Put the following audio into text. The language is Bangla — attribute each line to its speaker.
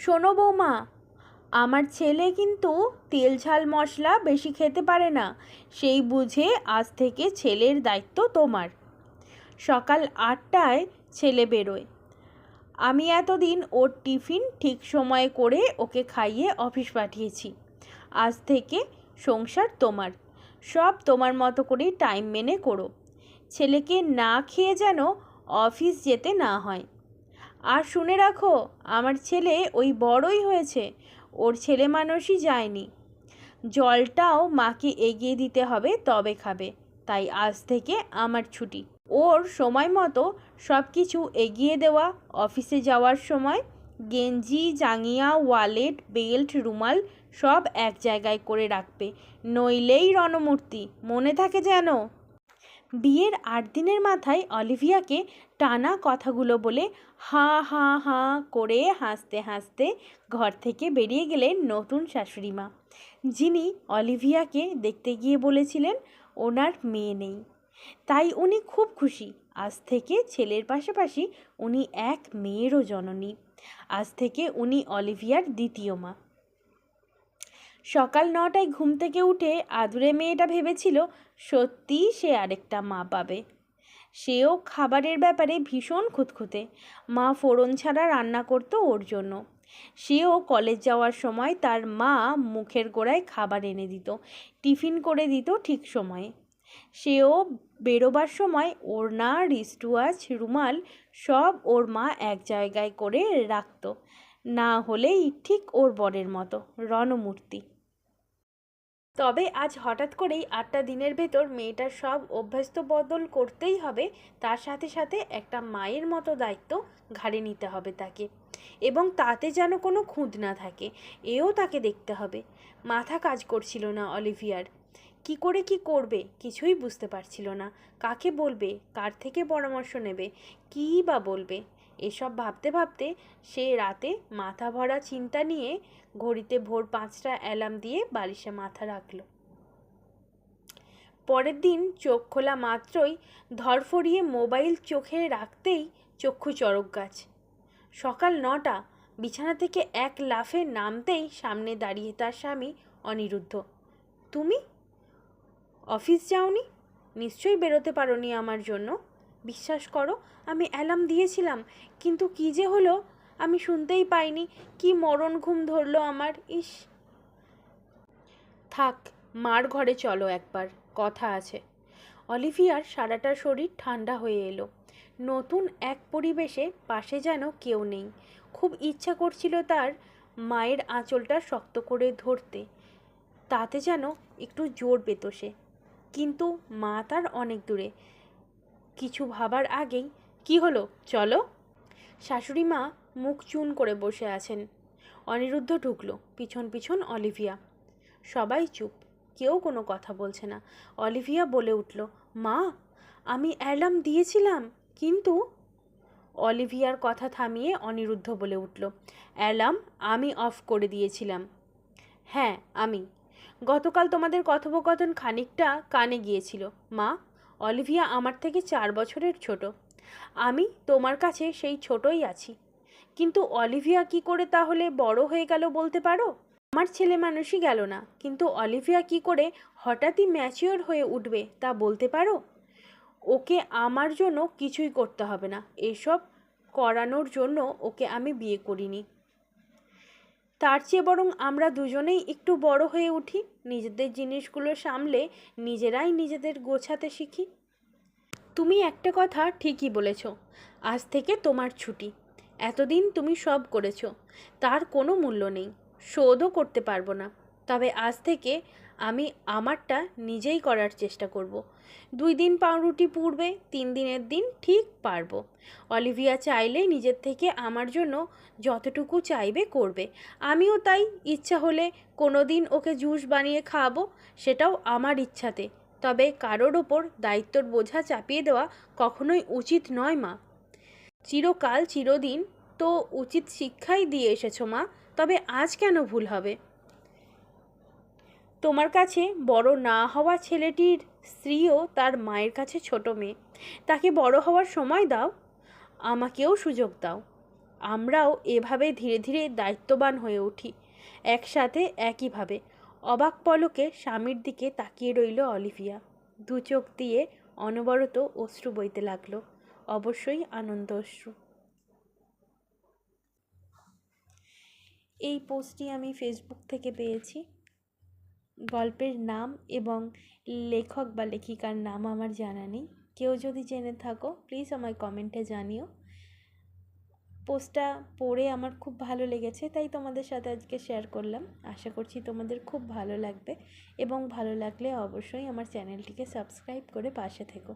Speaker 1: শোনো বৌমা, আমার ছেলে কিন্তু তেল ঝাল মশলা বেশি খেতে পারে না। সেই বুঝে আজ থেকে ছেলের দায়িত্ব তোমার। সকাল আটটায় ছেলে বেরোয়। আমি এতদিন ওর টিফিন ঠিক সময়ে করে ওকে খাইয়ে অফিস পাঠিয়েছি। আজ থেকে সংসার তোমার। সব তোমার মতো করেই টাইম মেনে করো। ছেলেকে না খেয়ে যেন অফিস যেতে না হয়। আর শুনে রাখো, আমার ছেলে ওই বড়ই হয়েছে, ওর ছেলে মানুষই যায়নি। জলটাও মাকে এগিয়ে দিতে হবে, তবে খাবে। তাই আজ থেকে আমার ছুটি। ওর সময় মতো সব কিছু এগিয়ে দেওয়া, অফিসে যাওয়ার সময় গেঞ্জি জাঙিয়া ওয়ালেট, বেল্ট, রুমাল সব এক জায়গায় করে রাখবে। নইলেই রণমূর্তি, মনে থাকে যেন? বিয়ের আট দিনের মাথায় অলিভিয়াকে টানা কথাগুলো বলে হা হা হা করে হাসতে হাসতে ঘর থেকে বেরিয়ে গেলেন নতুন শাশুড়ি মা। যিনি অলিভিয়াকে দেখতে গিয়ে বলেছিলেন, ওনার মেয়ে নেই। তাই উনি খুব খুশি। আজ থেকে ছেলের পাশাপাশি উনি এক মেয়েরও জননী। আজ থেকে উনি অলিভিয়ার দ্বিতীয় মা। সকাল নটায় ঘুম থেকে উঠে আদুরে মেয়েটা ভেবেছিল সত্যিই সে আরেকটা মা পাবে। সেও খাবারের ব্যাপারে ভীষণ খুঁতখুঁতে। মা ফোড়ন ছাড়া রান্না করতো ওর জন্য। সেও কলেজ যাওয়ার সময় তার মা মুখের গোড়ায় খাবার এনে দিত, টিফিন করে দিত ঠিক সময়ে। সেও বেরোবার সময় ওড়না, রিস্টওয়াচ, রুমাল সব ওর মা এক জায়গায় করে রাখত। না হলেই ঠিক ওর বরের মতো, রণমূর্তি। তবে আজ হঠাৎ করেই আটটা দিনের ভেতর মেয়েটার সব অভ্যস্ত বদল করতেই হবে, তার সাথে সাথে একটা মায়ের মতো দায়িত্ব ঘাড়ে নিতে হবে তাকে। এবং তাতে যেন কোনো খুঁত না থাকে, এও তাকে দেখতে হবে। মাথা কাজ করছিল না অলিভিয়ার। কি করে কি করবে কিছুই বুঝতে পারছিল না। কাকে বলবে, কার থেকে পরামর্শ নেবে, কী বা বলবে? এসব ভাবতে ভাবতে সে রাতে মাথা ভরা চিন্তা নিয়ে ঘড়িতে ভোর পাঁচটা অ্যালার্ম দিয়ে বালিশে মাথা রাখল। পরের দিন চোখ খোলা মাত্রই ধরফরিয়ে মোবাইল চোখে রাখতেই চক্ষু চড়ক গাছ। সকাল নটা, বিছানা থেকে এক লাফে নামতেই সামনে দাঁড়িয়ে তার স্বামী অনিরুদ্ধ। তুমি? অফিস যাওনি? নিশ্চয়ই বেরোতে পারোনি আমার জন্য? বিশ্বাস করো, আমি অ্যালার্ম দিয়েছিলাম, কিন্তু কী যে হলো, আমি শুনতেই পাইনি, কি মরণ ঘুম ধরলো আমার, ইস। থাক, মার ঘরে চলো একবার, কথা আছে। অলিভিয়ার সারাটা শরীর ঠান্ডা হয়ে এলো। নতুন এক পরিবেশে পাশে যেন কেউ নেই। খুব ইচ্ছা করছিল তার মায়ের আঁচলটা শক্ত করে ধরতে। তাতে যেন একটু জোর পেত সে। কিন্তু মা তার অনেক দূরে। কিছু ভাবার আগেই কি হলো? চলো। শাশুড়ি মা মুখ চুন করে বসে আছেন। অনিরুদ্ধ ঢুকলো, পিছন পিছন অলিভিয়া। সবাই চুপ, কেউ কোনো কথা বলছে না। অলিভিয়া বলে উঠল, মা, আমি অ্যালার্ম দিয়েছিলাম, কিন্তু অলিভিয়ার কথা থামিয়ে অনিরুদ্ধ বলে উঠল, অ্যালার্ম আমি অফ করে দিয়েছিলাম। হ্যাঁ আমি। গতকাল তোমাদের কথোপকথন খানিকটা কানে গিয়েছিল। মা অলিভিয়া আমার থেকে চার বছরের ছোট। আমি তোমার কাছে সেই ছোটই আছি। কিন্তু অলিভিয়া কি করে তাহলে বড় হয়ে গেল বলতে পারো? আমার ছেলে মানুষই গেল না। কিন্তু অলিভিয়া কি করে হঠাৎই ম্যাচিওর হয়ে উঠবে তা বলতে পারো? ওকে আমার জন্য কিছুই করতে হবে না। এসব করানোর জন্য ওকে আমি বিয়ে করিনি। তার চেয়ে বরং আমরা দুজনেই একটু বড় হয়ে উঠি, নিজেদের জিনিসগুলো সামলে নিজেরাই নিজেদের গোছাতে শিখি। তুমি একটা কথা ঠিকই বলেছ, আজ থেকে তোমার ছুটি। এতদিন তুমি সব করেছ, তার কোনো মূল্য নেই, শোধও করতে পারব না। তবে আজ থেকে আমি আমারটা নিজেই করার চেষ্টা করব। দুই দিন পাউরুটি পুড়বে, তিন দিনের দিন ঠিক পারব। অলিভিয়া চাইলে নিজের থেকে আমার জন্য যতটুকু চাইবে করবে। আমিও তাই, ইচ্ছা হলে কোনো দিন ওকে জুস বানিয়ে খাওয়াবো, সেটাও আমার ইচ্ছাতে। তবে কারোর ওপর দায়িত্বর বোঝা চাপিয়ে দেওয়া কখনোই উচিত নয়, মা। চিরকাল, চিরদিন তো উচিত শিক্ষাই দিয়ে এসেছ, মা। তবে আজ কেন ভুল হবে? তোমার কাছে বড় না হওয়া ছেলেটির স্ত্রীও তার মায়ের কাছে ছোট মেয়ে। তাকে বড় হওয়ার সময় দাও, আমাকেও সুযোগ দাও। আমরাও এভাবে ধীরে ধীরে দায়িত্ববান হয়ে উঠি, একসাথে একইভাবে। অবাক পলকে স্বামীর দিকে তাকিয়ে রইল অলিভিয়া। দু চোখ দিয়ে অনবরত অশ্রু বইতে লাগল, অবশ্যই আনন্দ অশ্রু। এই পোস্টটি আমি ফেসবুক থেকে পেয়েছি। গল্পের নাম এবং লেখক বা লেখিকার নাম আমার জানা নেই। কেউ যদি জেনে থাকো প্লিজ আমায় কমেন্টে জানিও। পোস্টটা পড়ে আমার খুব ভালো লেগেছে, তাই তোমাদের সাথে আজকে শেয়ার করলাম। আশা করছি তোমাদের খুব ভালো লাগবে এবং ভালো লাগলে অবশ্যই আমার চ্যানেলটিকে সাবস্ক্রাইব করে পাশে থেকো।